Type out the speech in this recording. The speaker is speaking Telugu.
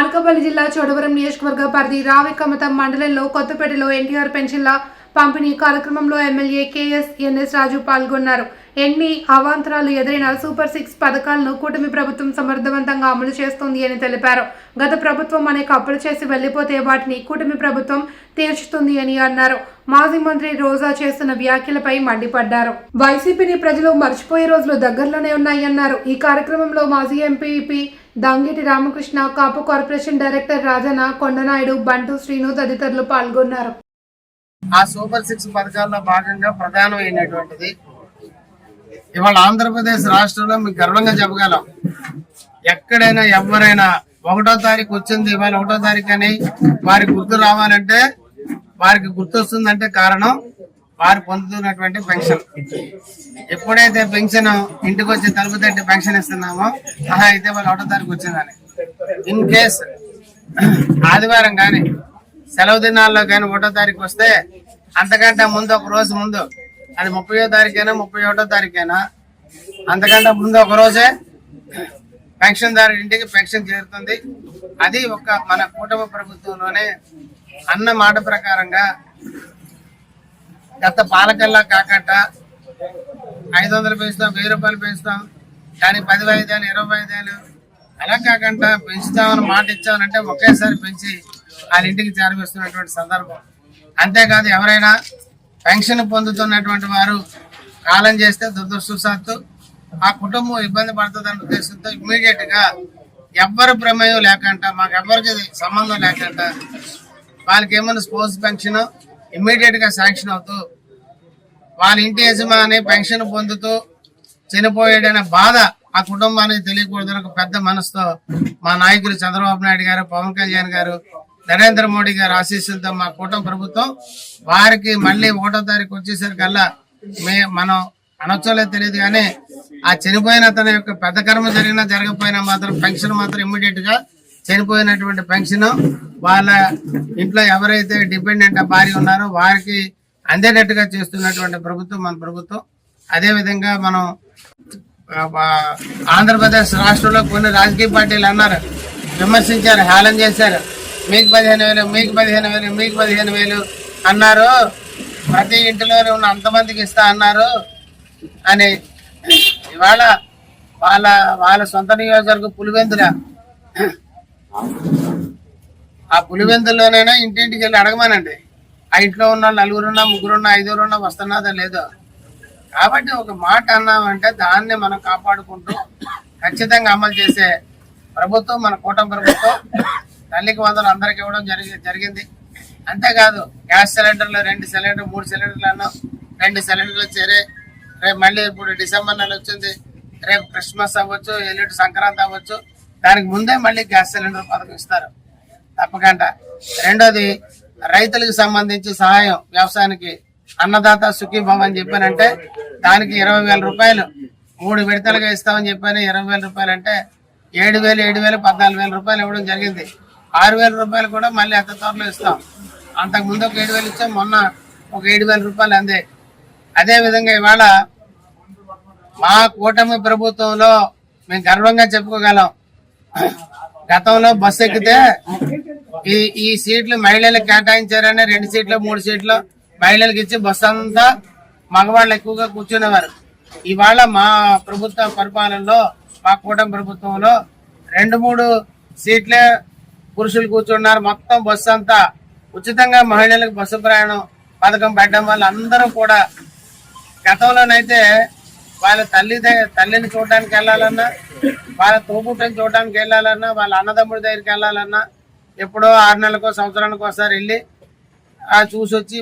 అనకాపల్లి జిల్లా చోడవరం నియోజకవర్గ పరిధి రావికమత మండలంలో కొత్తపేటలో ఎన్టీఆర్ పెన్షన్ల పంపిణీ కార్యక్రమంలో ఎమ్మెల్యే కేఎస్ ఎన్ఎస్ రాజు పాల్గొన్నారు. ఎన్ని అవాంతరాలు ఎదురైన సూపర్ సిక్స్ పథకాలను కూటమి ప్రభుత్వం సమర్థవంతంగా అమలు చేస్తోంది అని తెలిపారు. గత ప్రభుత్వం అనేక అప్పులు చేసి వెళ్ళిపోతే వాటిని కూటమి ప్రభుత్వం తీర్చుతుంది అని అన్నారు. మాజీ మంత్రి రోజా చేస్తున్న వ్యాఖ్యలపై మండిపడ్డారు. వైసీపీని ప్రజలు మర్చిపోయే రోజులు దగ్గరలోనే ఉన్నాయన్నారు. ఈ కార్యక్రమంలో మాజీ MPP Dangiti Ramakrishna Kapu corporation director Rajana Kondanaidu Bantu Srinu తదితరులు పాల్గొన్నారు. ఆ సూపర్ సిక్స్ పథకాల్లో భాగంగా ప్రధానమైనటువంటిది ఇవాళ ఆంధ్రప్రదేశ్ రాష్ట్రంలో మీకు గర్వంగా చెప్పగలం. ఎక్కడైనా ఎవరైనా ఒకటో తారీఖు వచ్చింది ఇవాళ ఒకటో తారీఖు అని వారికి గుర్తు రావాలంటే వారికి గుర్తు వస్తుందంటే కారణం వారు పొందుతున్నటువంటి పెన్షన్. ఎప్పుడైతే పెన్షన్ ఇంటికి వచ్చి తలుపు తట్టి పెన్షన్ ఇస్తున్నామో అలా అయితే వాళ్ళు ఒకటో తారీఖు వచ్చిందని ఇన్ కేస్ ఆదివారం కానీ సెలవు దినాల్లో కానీ ఒకటో తారీఖు వస్తే అంతకంటే ముందు ఒక రోజు ముందు అది ముప్పయో తారీఖైనా ముప్పై ఒకటో తారీఖైనా అంతకంటే ముందు ఒక రోజే పెన్షన్ దారి ఇంటికి పెన్షన్ చేరుతుంది. అది ఒక మన కుటుంబ ప్రభుత్వంలోనే అన్న మాట ప్రకారంగా గత పాలకల్లా కాకట ఐదు వందలు పెంచుతాం వెయ్యి రూపాయలు పెంచుతాం కానీ పది ఐదేళ్ళు ఇరవై ఐదేళ్ళు అలా కాకుండా పెంచుతామని మాట ఇచ్చామనంటే ఒకేసారి పెంచి వాళ్ళ ఇంటికి చేరవేస్తున్నటువంటి సందర్భం. అంతేకాదు ఎవరైనా పెన్షన్ పొందుతున్నటువంటి వారు కాలం చేస్తే దురదృష్టవశాత్తు ఆ కుటుంబం ఇబ్బంది పడుతుందన్న ఉద్దేశంతో ఇమ్మీడియట్గా ఎవ్వరు ఎవ్వరి ప్రమేయం లేకుండా మాకు ఎవరికి సంబంధం లేకుండా వాళ్ళకి ఏమైనా స్పోర్ట్స్ పెన్షన్ ఇమ్మీడియట్గా శాంక్షన్ అవుతూ వాళ్ళ ఇంటి యజమాని పెన్షన్ పొందుతూ చనిపోయాడనే బాధ ఆ కుటుంబానికి తెలియకూడదని ఒక పెద్ద మనసుతో మా నాయకులు చంద్రబాబు నాయుడు గారు పవన్ కళ్యాణ్ గారు నరేంద్ర మోడీ గారు ఆశీస్సులతో మా కూటమి ప్రభుత్వం వారికి మళ్ళీ ఒకటో తారీఖు వచ్చేసరికల్లా మే మనం అనొచ్చలే తెలియదు కానీ ఆ చనిపోయిన తన యొక్క పెద్ద కర్మ జరిగినా జరగకపోయినా మాత్రం పెన్షన్ మాత్రం ఇమ్మీడియట్గా చనిపోయినటువంటి పెన్షన్ వాళ్ళ ఇంట్లో ఎవరైతే డిపెండెంట్ భార్య ఉన్నారో వారికి అందేటట్టుగా చేస్తున్నటువంటి ప్రభుత్వం మన ప్రభుత్వం. అదేవిధంగా మనం ఆంధ్రప్రదేశ్ రాష్ట్రంలో కొన్ని రాజకీయ పార్టీలు అన్నారు. విమర్శించారు హేళన చేశారు. మీకు పదిహేను వేలు మీకు పదిహేను వేలు మీకు పదిహేను వేలు అన్నారు. ప్రతి ఇంటిలో ఉన్న అంతమందికి ఇస్తా అన్నారు అని. ఇవాళ వాళ్ళ వాళ్ళ సొంత నియోజకవర్గం పులివెందుల ఆ పులివెందుల్లోనైనా ఇంటింటికి వెళ్ళి అడగమానండి. ఆ ఇంట్లో ఉన్న నలుగురున్నా ముగ్గురున్నా ఐదుగురున్నా వస్తున్నదా లేదో? కాబట్టి ఒక మాట అన్నామంటే దాన్ని మనం కాపాడుకుంటూ ఖచ్చితంగా అమలు చేసే ప్రభుత్వం మన కూటమి ప్రభుత్వం తల్లికి వందలు అందరికి ఇవ్వడం జరిగి జరిగింది. అంతేకాదు గ్యాస్ సిలిండర్లు రెండు సిలిండర్ మూడు సిలిండర్లు అన్నాం. రెండు సిలిండర్లు చేరే రేపు మళ్ళీ ఇప్పుడు డిసెంబర్ నెల వచ్చింది. రేపు క్రిస్మస్ అవ్వచ్చు ఎల్లుండి సంక్రాంతి అవ్వచ్చు. దానికి ముందే మళ్ళీ గ్యాస్ సిలిండర్ పథకం ఇస్తారు తప్పకుండా. రెండోది రైతులకు సంబంధించి సహాయం వ్యవసాయానికి. అన్నదాత సుఖీభవం అని చెప్పానంటే దానికి ఇరవై వేల రూపాయలు మూడు విడతలుగా ఇస్తామని చెప్పాను. ఇరవై వేల రూపాయలు అంటే ఏడు వేలు ఏడు వేలు పద్నాలుగు వేల రూపాయలు ఇవ్వడం జరిగింది. ఆరు వేల రూపాయలు కూడా మళ్ళీ అంత త్వరలో ఇస్తాం. అంతకు ముందు ఒక ఏడు వేలు ఇచ్చాం మొన్న ఒక ఏడు వేల రూపాయలు అందే. అదేవిధంగా ఇవాళ మా కూటమి ప్రభుత్వంలో మేము గర్వంగా చెప్పుకోగలం. గతంలో బస్సు ఎక్కితే ఈ ఈ సీట్లు మహిళలకు కేటాయించారని రెండు సీట్లు మూడు సీట్లు మహిళలకు ఇచ్చి బస్సు అంతా మగవాళ్ళు ఎక్కువగా కూర్చునేవారు. ఇవాళ మా ప్రభుత్వ పరిపాలనలో మా కూటమి ప్రభుత్వంలో రెండు మూడు సీట్లే పురుషులు కూర్చున్నారు. మొత్తం బస్సు అంతా ఉచితంగా మహిళలకు బస్సు ప్రయాణం పథకం పెట్టడం వల్ల అందరూ కూడా గతంలోనైతే వాళ్ళ తల్లి దగ్గర తల్లిని చూడడానికి వెళ్ళాలన్నా వాళ్ళ తోబుట్టుని చూడడానికి వెళ్ళాలన్నా వాళ్ళ అన్నదమ్ముడి దగ్గరికి వెళ్ళాలన్నా ఎప్పుడో ఆరు నెలలకో సంవత్సరానికి ఒకసారి వెళ్ళి ఆ చూసి వచ్చి